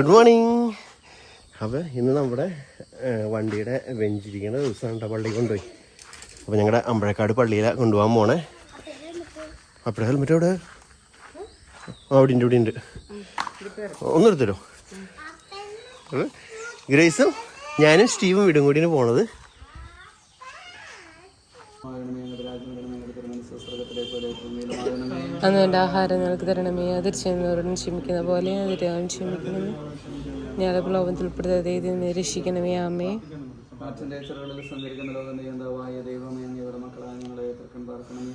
Good morning അപ്പോൾ ഇന്ന് നമ്മുടെ വണ്ടിയുടെ വെഞ്ചിരിക്കുന്ന ദിവസമാണ് പള്ളി കൊണ്ടുപോയി. അപ്പോൾ ഞങ്ങളുടെ അമ്പഴക്കാട് പള്ളിയിലാണ് കൊണ്ടുപോകാൻ പോണേ. അപ്പോഴേ ഹെൽമെറ്റ് അവിടെ അവിടെ ഉണ്ട് ഇവിടെ ഉണ്ട്. ഒന്ന് എടുത്തരോ ഗ്രേസും ഞാനും സ്റ്റീവും വീടും കൂടിയാണ് പോണത്. അന്ന് എന്റെ ആഹാരം ഞങ്ങൾക്ക് തരണമേ. അതിർച്ചെന്നവരോടും ക്ഷമിക്കുന്ന പോലെ അതിരാവും ക്ഷമിക്കണമേ ഞങ്ങളെ പ്രലോഭനത്തിൽ ഉൾപ്പെടുത്താതെ ഇതിൽ നിരീക്ഷിക്കണമേ അമ്മേ ആമേ. ചെറുകളിൽ സഞ്ചരിക്കുന്ന ലോകം നിയന്ത്രവായ ദൈവമേ അങ്ങയുടെ മക്കളായ ഞങ്ങളെ തർക്കം പാർക്കണമേ.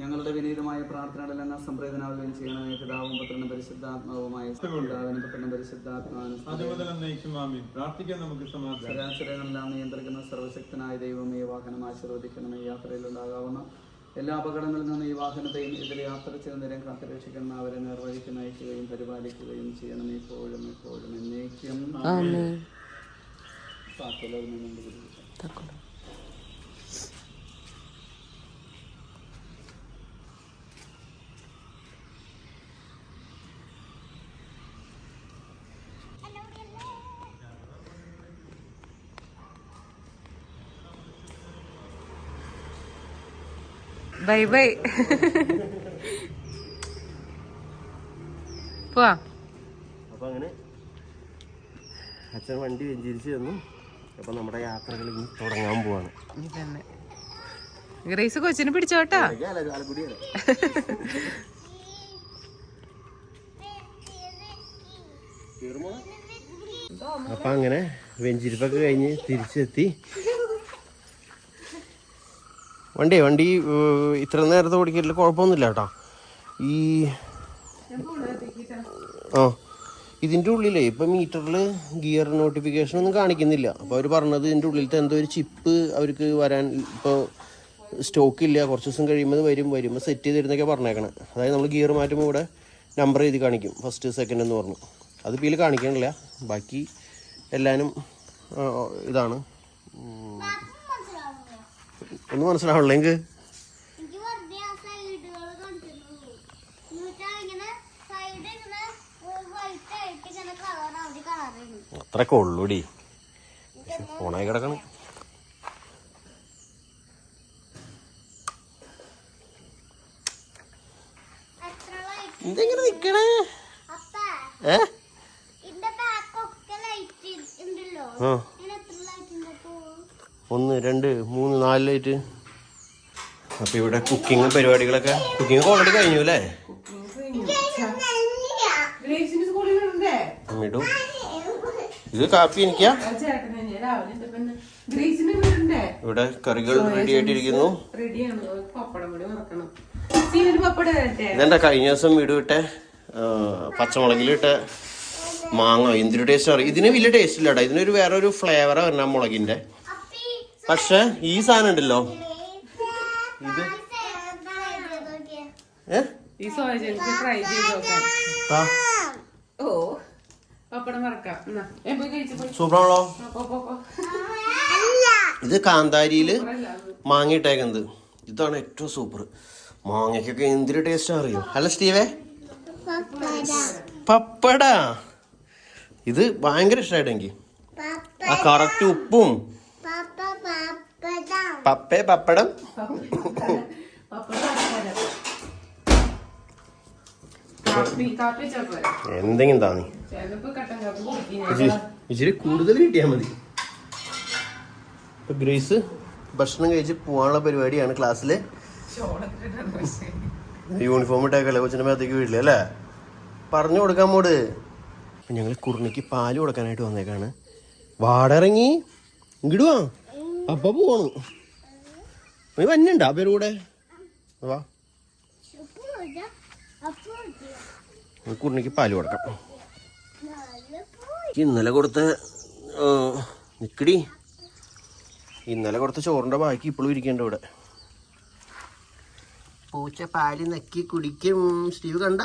ഞങ്ങളുടെ വിനീതമായ പ്രാർത്ഥനകളെല്ലാം സംപ്രേതനാവുകയും ചെയ്യണമേ. പിതാവും പുത്രനും പരിശുദ്ധാത്മാവുമായ പിതാവിനും പുത്രനും പരിശുദ്ധാത്മാവിനും പ്രാർത്ഥിക്കാൻ നമുക്ക് സമാധാനം. നിയന്ത്രിക്കുന്ന സർവശക്തനായ ദൈവമേ ഈ വാഹനം ആശീർവദിക്കണമേ. യാത്രയിലുണ്ടാകാവുന്ന എല്ലാ അപകടങ്ങളിൽ നിന്നും ഈ വാഹനത്തെയും ഇതിൽ യാത്ര ചെയ്യുന്ന നേരം കാത്തുരക്ഷിക്കുന്ന അവരെ നിർവഹിച്ച് നയിക്കുകയും പരിപാലിക്കുകയും ചെയ്യണം ഇപ്പോഴും എപ്പോഴും എന്നേക്കും. ആമേ ബൈ ബൈ പോവാ. അപ്പോൾ അങ്ങനെ അച്ഛൻ വണ്ടി വെഞ്ചിരിച്ച് തന്നു അപ്പൊ നമ്മുടെ യാത്രകൾ ഇനി തുടങ്ങാൻ പോവാണ്. തന്നെ ഗ്രേസ് കൊച്ചിനെ പിടിച്ചോട്ടാ. അപ്പൊ അപ്പം അങ്ങനെ വെഞ്ചിരിപ്പൊക്കെ കഴിഞ്ഞ് തിരിച്ചെത്തി. വണ്ടി വണ്ടി ഇത്ര നേരത്തെ ഓടിക്കില്ല കുഴപ്പമൊന്നുമില്ല കേട്ടോ. ഈ ആ ഇതിന്റെ ഉള്ളിലേ ഇപ്പം മീറ്ററിൽ ഗിയർ നോട്ടിഫിക്കേഷൻ ഒന്നും കാണിക്കുന്നില്ല. അപ്പോൾ അവർ പറഞ്ഞത് ഇതിന്റെ ഉള്ളിലത്തെ എന്തോ ഒരു ചിപ്പ് അവർക്ക് വരാൻ ഇപ്പോൾ സ്റ്റോക്ക് ഇല്ല കുറച്ച് ദിവസം കഴിയുമ്പോൾ വരും വരുമ്പോൾ സെറ്റ് ചെയ്ത് തരുന്നൊക്കെ പറഞ്ഞേക്കണേ. അതായത് നമ്മൾ ഗിയർ മാറ്റുമ്പോൾ ഇവിടെ നമ്പർ എഴുതി കാണിക്കും ഫസ്റ്റ് സെക്കൻഡ് എന്ന് പറഞ്ഞു. അത് ഇപ്പോൾ ഇതിൽ കാണിക്കണില്ല. ബാക്കി എല്ലാവരും ഇതാണ് ഉം. ഒന്നും മനസ്സിലാവണില്ല എനിക്ക് എനിക്ക് വെറുതെ ആ സൈഡുകൾ കണ്ടിട്ടുള്ളൂ എന്നുവെച്ചാ ഇങ്ങനെ സൈഡ് ഇങ്ങനെ വൈറ്റ് ആയിട്ട് ഇങ്ങനെ കളർ അവർ കളറുണ്ട് അത്രയൊക്കെ ഉള്ളൂടി. ഫോണായി കിടക്കണ്. എന്തെങ്ങനെ നിക്കണേ? ഏ? ആ ഇങ്ങനെ എത്ര ലൈറ്റ് ഉണ്ട് അപ്പോ ഒന്ന് രണ്ട് മൂന്ന് നാല് ലൈറ്റ്. അപ്പൊ ഇവിടെ കുക്കിംഗ് പരിപാടികളൊക്കെ. കുക്കിംഗ് ഓൾറെഡി കഴിഞ്ഞു അല്ലേ? ഇത് കാപ്പി എനിക്കാ. ഇവിടെ കറികൾ റെഡി ആയിട്ടിരിക്കുന്നു. ഇതെന്താ കഴിഞ്ഞ ദിവസം വീട് വിട്ട പച്ചമുളകിലിട്ട മാങ്ങ. എന്തൊരു ടേസ്റ്റ് അറിയാം? ഇതിന് വലിയ ടേസ്റ്റ് ഇല്ലടാ. ഇതിനൊരു വേറെ ഒരു ഫ്ലേവറാ വരണം മുളകിന്റെ. പക്ഷെ ഈ സാധനം ഉണ്ടല്ലോ. ഇത്? ഏ? ഈ സോയ ട്രൈ ചെയ്ത് ആ. ഓ പപ്പടം മറക്കാം സൂപ്പറാണല്ലോ. ഇത് കാന്താരിയിൽ മാങ്ങ ഇട്ടേക്കുന്നത്. ഇതാണ് ഏറ്റവും സൂപ്പർ മാങ്ങയ്ക്കൊക്കെ എന്തൊരു ടേസ്റ്റ് അറിയോ അല്ല സ്റ്റീവേ? പപ്പട. ഇത് ഭയങ്കര ഇഷ്ടമായിട്ടെങ്കിൽ ആ കറക്റ്റ് ഉപ്പും പപ്പേ പപ്പടം. എന്തെങ്കിലും താന്നി നീ. ഇച്ചിരി ഇച്ചിരി കൂടുതൽ കിട്ടിയാൽ മതി. ഗ്രീസ് ഗ്രേസ് ഭക്ഷണം കഴിച്ച് പോകാനുള്ള പരിപാടിയാണ് ക്ലാസ്സിൽ. യൂണിഫോം ഇട്ടേക്കല്ലേ കൊച്ചിന്റെ മേത്തേക്ക് വീട്ടിൽ അല്ലേ? പറഞ്ഞു കൊടുക്കാൻ മോട് ഞങ്ങൾ കുറുണിക്ക് പാൽ കൊടുക്കാനായിട്ട് വന്നേക്കാണ്. വാടിറങ്ങി ഇങ്ങിടുവാ അപ്പ പോണു നീ വന്നുണ്ടാ? അവരുടെ? കൂടെ വാ പാൽ കൊടുക്കാം. ഇന്നലെ കൊടുത്ത നിക്കടി. ഇന്നലെ കൊടുത്ത ചോറിന്റെ ബാക്കി ഇപ്പോഴും ഇരിക്കണ്ട ഇവിടെ. പൂച്ച പാൽ നക്കി കുടിക്കും. സ്റ്റീവ് കണ്ട?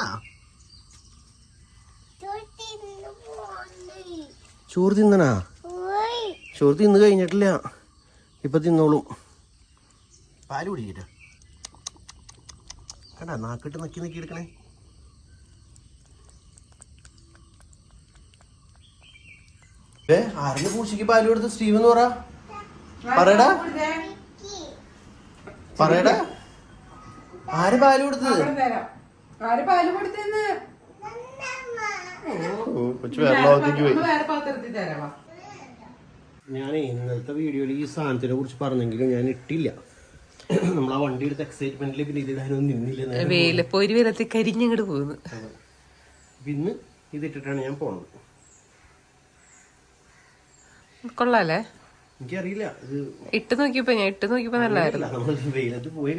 ചോറ് തിന്നണാ? ചോറ് തിന്ന് കഴിഞ്ഞിട്ടില്ല. ഇപ്പൊ തിന്നോളും. പാൽ കുടിക്കട്ടെ. കണ്ട നാക്കിട്ട് നക്കി നക്കി എടുക്കണേ. ഏ ആരുടെ പൂച്ചയ്ക്ക് പാൽ കൊടുത്ത് സ്റ്റീവ് എന്ന് പറ. പറയടാ. പറയടാ. ആര് പാൽ കൊടുത്തത്? കൊച്ചു പോയി. ഞാൻ ഇന്നത്തെ വീഡിയോയിൽ ഈ സാധനത്തിനെ കുറിച്ച് പറഞ്ഞെങ്കിലും ഞാൻ ഇട്ടില്ല. നമ്മൾ ആ വണ്ടി എടുത്ത് എക്സൈറ്റ്മെന്റിൽ പിന്നെ ഇതിടാനൊന്നും നിന്നില്ല വെയിലപ്പോ ഒരു വിധത്തിൽ കരിഞ്ഞങ്ങോട്ട് പോകുന്നു. അപ്പൊ ഇന്ന് ഇതിട്ടിട്ടാണ് ഞാൻ പോണത്. കൊള്ളാല്ലേ? എനിക്കറിയില്ല. ഇത് ഇട്ട് നോക്കിയപ്പോ ഞാൻ ഇട്ട് നോക്കിയപ്പോ നമ്മൾ വെയിലത്ത് പോയി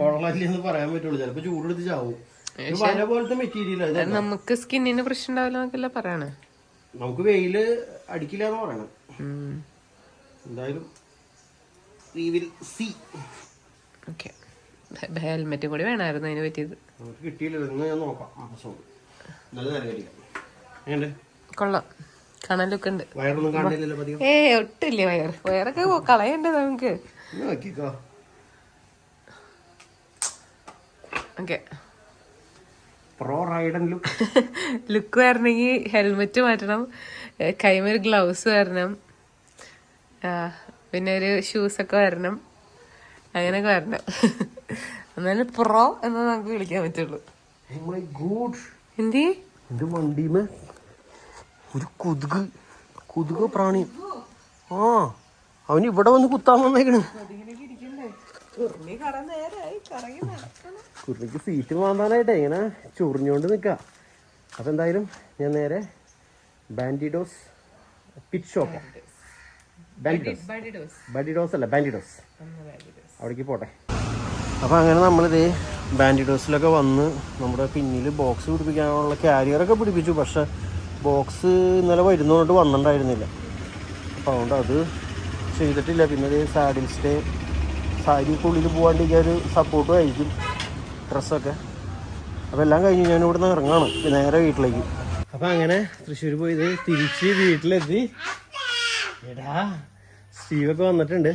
കൊള്ളാല്ലെന്ന് പറയാൻ പറ്റുള്ളൂ. ചിലപ്പോ ചൂടെടുത്ത് ചാവും. ഇത് വല പോലത്തെ മെറ്റീരിയൽ നമുക്ക് സ്കിന്നിന് പ്രശ്നം ഉണ്ടാവില്ല എന്നൊക്കെയല്ല പറയണേ? നമുക്ക് വെയിൽ അടിക്കില്ല എന്ന് പറയണം. എന്തായാലും ഓക്കെ ഹെൽമെറ്റും കൂടി വേണമായിരുന്നു അതിന് പറ്റിയത്. കിട്ടിയില്ല ഞാൻ നോക്കാം. കൊള്ളാം. കാണാൻ ലുക്ക് ഉണ്ട്. ഏ ഒട്ടില്ല വയർ വയറൊക്കെ കളയണ്ടേ നമുക്ക്. Okay pro rider look look വരണമെങ്കിൽ ഹെൽമെറ്റ് മാറ്റണം. കൈമൊരു ഗ്ലൗസ് വരണം. പിന്നെ ഒരു ഷൂസൊക്കെ വരണം. അങ്ങനെയൊക്കെ വരണം. എന്നാലും പ്രോ എന്ന് നമുക്ക് വിളിക്കാൻ പറ്റുള്ളൂ. ഗുഡ് എന്തി? വണ്ടിമേ ഒരു കൊതുക് കൊതുക് പ്രാണി. ആ അവന് ഇവിടെ വന്ന് കുത്താൻ വന്നേക്കണ്. കുറിക്ക് സീറ്റ് മാന്താനായിട്ടെ ഇങ്ങനെ ചൊറിഞ്ഞോണ്ട് നിക്ക. അപ്പൊ എന്തായാലും ഞാൻ നേരെ Bandidos pit shop Bandidos Bandidos അല്ല ബാൻഡിഡോസ് അവിടേക്ക് പോട്ടെ. അപ്പോൾ അങ്ങനെ നമ്മളിത് ബാൻഡിഡോസിലൊക്കെ വന്ന് നമ്മുടെ പിന്നിൽ ബോക്സ് പിടിപ്പിക്കാനുള്ള ക്യാരിയറൊക്കെ പിടിപ്പിച്ചു. പക്ഷെ ബോക്സ് ഇന്നലെ വരുന്നതുകൊണ്ട് വന്നിട്ടുണ്ടായിരുന്നില്ല. അപ്പോൾ അതുകൊണ്ട് അത് ചെയ്തിട്ടില്ല. പിന്നെ ഇത് സാഡിൽ സ്റ്റേ സാരിക്കുള്ളിൽ പോകാണ്ടിരിക്കാൻ ഒരു സപ്പോർട്ടും ആയിരിക്കും ഡ്രസ്സൊക്കെ അപ്പോൾ എല്ലാം കഴിഞ്ഞ് ഞാൻ ഇവിടുന്ന് ഇറങ്ങാണ് നേരെ വീട്ടിലേക്ക്. അപ്പോൾ അങ്ങനെ തൃശ്ശൂർ പോയത് തിരിച്ച് വീട്ടിലെത്തി. എടാ സ്റ്റീവൊക്കെ വന്നിട്ടുണ്ട്.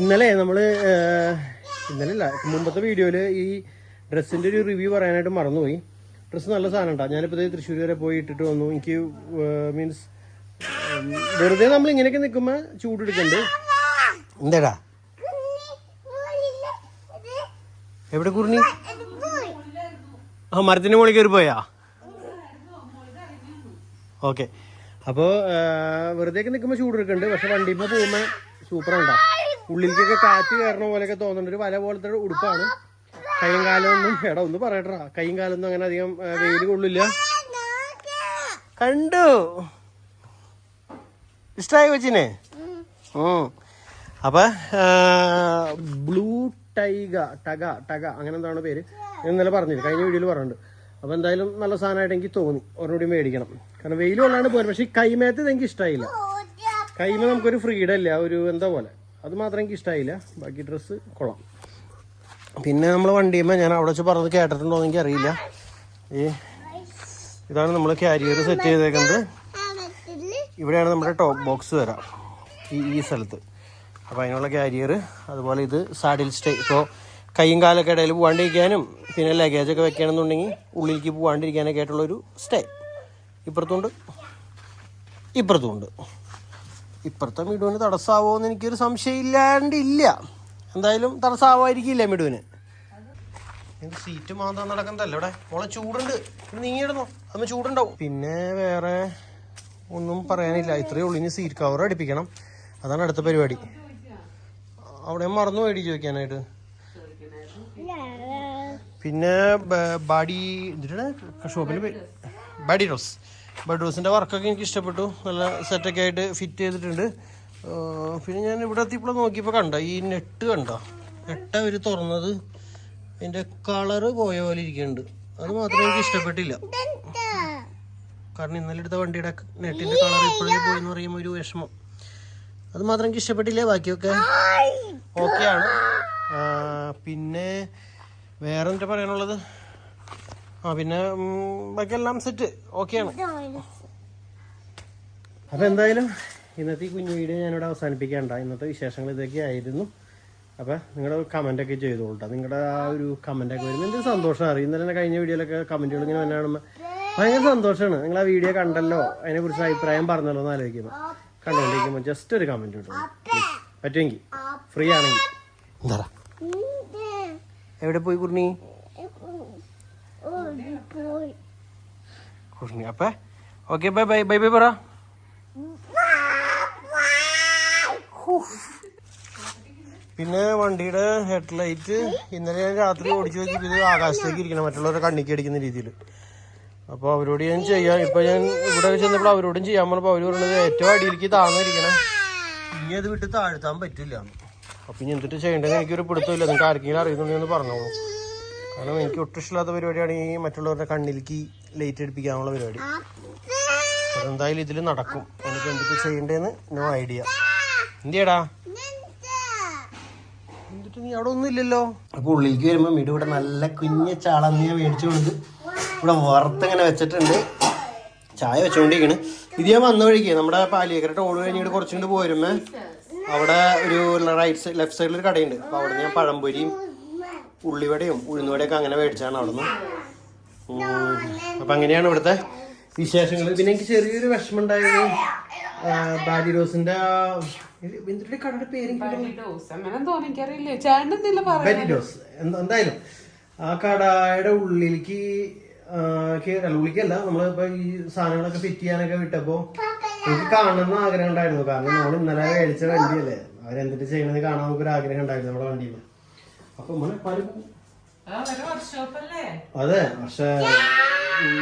ഇന്നലെ നമ്മൾ ഇന്നലെ അല്ല മുമ്പത്തെ വീഡിയോയിൽ ഈ ഡ്രസ്സിന്റെ ഒരു റിവ്യൂ പറയാനായിട്ട് മറന്നുപോയി. ഡ്രസ്സ് നല്ല സാധനം ഉണ്ടാ ഞാനിപ്പോൾ തൃശ്ശൂർ വരെ പോയി ഇട്ടിട്ട് വന്നു. എനിക്ക് മീൻസ് വെറുതെ നമ്മൾ ഇങ്ങനെയൊക്കെ നിൽക്കുമ്പോൾ ചൂടെടുക്കണ്ട് എന്താടാ? എവിടെ കുറിഞ്ഞി ആ മരത്തിന്റെ മുകളിൽ കയറി പോയാ ഓക്കെ. അപ്പോൾ വെറുതെ ഒക്കെ നിൽക്കുമ്പോൾ ചൂടെടുക്കുന്നുണ്ട് പക്ഷെ വണ്ടിയിൽ സൂപ്പർ ഉണ്ടാ ഉള്ളിലേക്കൊക്കെ കാറ്റ് കയറണ പോലെയൊക്കെ തോന്നുന്നുണ്ട്. ഒരു വല പോലത്തെ ഉടുപ്പാണ്. കൈയും കാലമൊന്നും എടാ ഒന്ന് പറയട്ടാ കൈയും കാലൊന്നും അങ്ങനെ അധികം വെയിൽ കൊള്ളില്ല. കണ്ടു? ഇഷ്ടമായി കൊച്ചിനെ? അപ്പൊ ബ്ലൂ ടൈഗ ടഗ ടഗ അങ്ങനെ എന്താണ് പേര്. ഇന്നലെ പറഞ്ഞില്ല കഴിഞ്ഞ വീഡിയോയിൽ പറഞ്ഞിട്ടുണ്ട്. അപ്പൊ എന്തായാലും നല്ല സാധനമായിട്ട് എനിക്ക് തോന്നി. ഒരെണ്ണൂടി മേടിക്കണം. കാരണം വെയിൽ കൊള്ളാണ്ട് പോരും. പക്ഷെ ഈ കൈമേത്തത് എനിക്ക് ഇഷ്ടമായില്ല കൈമ നമുക്കൊരു ഫ്രീഡം ഇല്ല. ഒരു എന്താ പോലെ. അത് മാത്രം എനിക്ക് ഇഷ്ടമായില്ല ബാക്കി ഡ്രസ്സ് കൊള്ളാം. പിന്നെ നമ്മൾ വണ്ടിയുമ്പോൾ ഞാൻ അവിടെ വെച്ച് പറഞ്ഞത് കേട്ടിട്ടുണ്ടോ എന്ന് എനിക്ക് അറിയില്ല. ഈ ഇതാണ് നമ്മൾ ക്യാരിയർ സെറ്റ് ചെയ്തേക്കുന്നത്. ഇവിടെയാണ് നമ്മുടെ ടോപ്പ് ബോക്സ് വരാം. ഈ ഈ സ്ഥലത്ത്. അപ്പോൾ അതിനുള്ള ക്യാരിയർ അതുപോലെ ഇത് സാഡിൽ സ്റ്റേ ഇപ്പോൾ കൈയും കാലൊക്കെ ഇടയിൽ പോകാണ്ടിരിക്കാനും പിന്നെ ലഗേജൊക്കെ വെക്കണമെന്നുണ്ടെങ്കിൽ ഉള്ളിലേക്ക് പോകാണ്ടിരിക്കാനൊക്കെ ആയിട്ടുള്ളൊരു സ്റ്റേ ഇപ്പുറത്തുണ്ട്. ഇപ്പുറത്തുണ്ട്. ഇപ്പുറത്തെ മിടുവിന് തടസ്സമാവോ എന്ന് എനിക്കൊരു സംശയമില്ലാണ്ടില്ല. എന്തായാലും തടസ്സമാവായിരിക്കില്ല മിടുവിന് സീറ്റ് മാന്താൻ നടക്കുന്നതല്ല ഇവിടെ. മോളെ ചൂടുണ്ട്. നീങ്ങിയിടുന്നു അന്ന് ചൂടുണ്ടാവും. പിന്നെ വേറെ ഒന്നും പറയാനില്ല. ഇത്രയേ ഉള്ളൂ. ഇനി സീറ്റ് കവർ അടിപ്പിക്കണം. അതാണ് അടുത്ത പരിപാടി. അവിടെ മറന്നു മേടി ചോദിക്കാനായിട്ട്. പിന്നെ ബാഡി ഷോപ്പിന്റെ പേര് ബാഡി റോസ്. ബാഡി റോസിന്റെ വർക്കൊക്കെ എനിക്ക് ഇഷ്ടപ്പെട്ടു. നല്ല സെറ്റൊക്കെ ആയിട്ട് ഫിറ്റ് ചെയ്തിട്ടുണ്ട്. പിന്നെ ഞാൻ ഇവിടെ എത്തിയപ്പോൾ നോക്കിയപ്പോൾ കണ്ട ഈ നെറ്റ് കണ്ട? നെട്ട അവർ തുറന്നത്. അതിന്റെ കളറ് പോയ പോലെ ഇരിക്കുന്നുണ്ട്. അത് മാത്രമേ എനിക്ക് ഇഷ്ടപ്പെട്ടില്ല. കാരണം ഇന്നലെ എടുത്ത വണ്ടിയുടെ നെറ്റിന്റെ കളർ ഇപ്പോഴേ പോയി എന്ന് പറയുമ്പോൾ ഒരു വിഷമം. അത് മാത്രം എനിക്ക് ഇഷ്ടപ്പെട്ടില്ല ബാക്കിയൊക്കെ ഓക്കെയാണ്. പിന്നെ വേറെ എന്താ പറയാനുള്ളത്? ആ പിന്നെ ബാക്കിയെല്ലാം സെറ്റ് ഓക്കെയാണ് അപ്പൊ എന്തായാലും ഇന്നത്തെ ഈ കുഞ്ഞു വീഡിയോ ഞാനിവിടെ അവസാനിപ്പിക്കേണ്ട. ഇന്നത്തെ വിശേഷങ്ങൾ ഇതൊക്കെ ആയിരുന്നു. അപ്പൊ നിങ്ങളുടെ കമന്റൊക്കെ ചെയ്തോളൂ നിങ്ങളുടെ ആ ഒരു കമന്റൊക്കെ വരുമ്പോൾ എന്തൊരു സന്തോഷം. അറിയും. ഇന്നലെ കഴിഞ്ഞ വീഡിയോയിലൊക്കെ കമന്റുകൾ ഇങ്ങനെ വന്നാണ് ഭയങ്കര സന്തോഷമാണ് നിങ്ങൾ ആ വീഡിയോ കണ്ടല്ലോ. അതിനെ കുറിച്ച് അഭിപ്രായം പറഞ്ഞല്ലോ എന്ന് ആലോചിക്കുമ്പോൾ കണ്ടുകൊണ്ടിരിക്കുമ്പോൾ ജസ്റ്റ് ഒരു കമന്റ് കിട്ടും പറ്റുമെങ്കിൽ ഫ്രീ ആണെങ്കിൽ. എന്താ എവിടെ പോയി കുർണി? കുർണി അപ്പ. Okay bye bye bye bye പറ. പിന്നെ വണ്ടിയുടെ ഹെഡ് ലൈറ്റ് ഇന്നലെ ഞാൻ രാത്രി ഓടിച്ചു നോക്കി ഇത് ആകാശത്തേക്ക് ഇരിക്കണം മറ്റുള്ളവരെ കണ്ണിക്ക് അടിക്കുന്ന രീതിയിൽ. അപ്പോൾ അവരോട് ഞാൻ ചെയ്യാം. ഇപ്പൊ ഞാൻ ഇവിടെ ചെന്നപ്പോൾ അവരോടും ചെയ്യാൻ പറഞ്ഞപ്പോൾ അവർ പറഞ്ഞത് ഏറ്റവും അടിയിലേക്ക് താഴ്ന്നിരിക്കണം. ഇനി അത് വിട്ട് താഴ്ത്താൻ പറ്റില്ല. അപ്പൊ ഇനി എന്തിട്ട് ചെയ്യേണ്ടത് എനിക്കൊരു പിടുത്തമില്ല. നിങ്ങൾക്ക് ആർക്കെങ്കിലും അറിയുന്നുണ്ടെന്ന് പറഞ്ഞോളൂ. കാരണം എനിക്ക് ഒട്ടും ഇഷ്ടമില്ലാത്ത പരിപാടിയാണ് ഈ മറ്റുള്ളവരുടെ കണ്ണിലേക്ക് ലൈറ്റ് അടിപ്പിക്കാനുള്ള പരിപാടി. അതെന്തായാലും ഇതിൽ നടക്കും. എനിക്ക് എന്തൊക്കെ ചെയ്യണ്ടേന്ന് നോ ഐഡിയ എന്തിയടാ? എന്നിട്ട് നീ അവിടെ ഒന്നും ഇല്ലല്ലോ? അപ്പൊ ഉള്ളിലേക്ക് വരുമ്പോ വീട് ഇവിടെ നല്ല കുഞ്ഞ ചാളന്ന് ഞാൻ മേടിച്ചു കൊടുത്ത് ഇവിടെ വറുത്തിങ്ങനെ വെച്ചിട്ടുണ്ട്. ചായ വെച്ചോണ്ടിരിക്കണ്. ഇത് ഞാൻ വന്ന വഴിക്ക് നമ്മുടെ പാലിയേക്കര ടോൾ കഴിഞ്ഞിട്ട് കുറച്ചുകൊണ്ട് പോരുമ്പോ അവിടെ ഒരു റൈറ്റ് സൈഡ് ലെഫ്റ്റ് സൈഡിൽ ഒരു കടയുണ്ട്. അപ്പൊ അവിടെ ഞാൻ പഴംപൊരിയും ഉള്ളിവടയും ഉഴുന്നുവടയൊക്കെ അങ്ങനെ മേടിച്ചാണ് അവിടുന്ന്. നിന്ന് അപ്പൊ അങ്ങനെയാണ് ഇവിടുത്തെ വിശേഷങ്ങൾ. പിന്നെ എനിക്ക് ചെറിയൊരു വിഷമം ഉണ്ടായത് ബാലി റോസിന്റെ എന്തിന്റെ കടയുടെ പേര് ബെനിഡോസ് എന്തായാലും ആ കടയുടെ ഉള്ളിലേക്ക് ഉള്ളിലേക്കല്ല നമ്മളിപ്പോ ഈ സാധനങ്ങളൊക്കെ ഫിറ്റ് ചെയ്യാനൊക്കെ വിട്ടപ്പോ എനിക്ക് കാണണമെന്ന് ആഗ്രഹം ഉണ്ടായിരുന്നു. കാരണം നമ്മൾ ഇന്നലെ മേടിച്ച വണ്ടിയല്ലേ. അവരെന്തിട്ട് ചെയ്യണമെന്ന് കാണാൻ നമുക്ക് ഒരു ആഗ്രഹം ഉണ്ടായിരുന്നു നമ്മുടെ വണ്ടിയിൽ. അപ്പൊ അതെ പക്ഷേ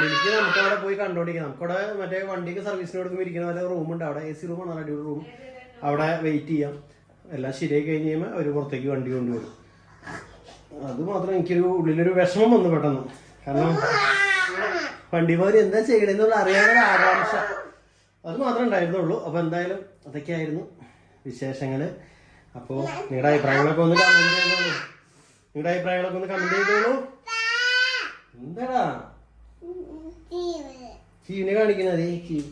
എനിക്ക് നമുക്ക് അവിടെ പോയി കണ്ടോണ്ടിരിക്കാം നമുക്കവിടെ മറ്റേ വണ്ടിക്ക് സർവീസിന് കൊടുക്കുമ്പോൾ ഇരിക്കുന്ന പോലെ റൂം ഉണ്ട്. അവിടെ എ സി റൂമാണ് അടിപൊളി റൂം അവിടെ വെയിറ്റ് ചെയ്യാം. എല്ലാം ശരിയായി കഴിഞ്ഞ് കഴിയുമ്പോൾ അവർ പുറത്തേക്ക് വണ്ടി കൊണ്ടുവരും. അത് മാത്രം എനിക്കൊരു ഉള്ളിലൊരു വിഷമം വന്നു പെട്ടെന്ന്. കാരണം വണ്ടി പോലെ എന്താ ചെയ്യണമെന്നുള്ള അറിയാനുള്ള ആകാംക്ഷ. അത് മാത്രമേ ഉണ്ടായിരുന്നുള്ളൂ. അപ്പോൾ എന്തായാലും അതൊക്കെയായിരുന്നു വിശേഷങ്ങൾ അപ്പോൾ നിങ്ങളുടെ അഭിപ്രായങ്ങളൊക്കെ ഒന്ന് കമന്റ് ചെയ്തോളൂ. നിങ്ങളുടെ അഭിപ്രായങ്ങളൊക്കെ ഒന്ന് കമന്റ് ചെയ്തോളൂ. എന്താടാ? ചീവിനെ കാണിക്കുന്നത് ചീവ്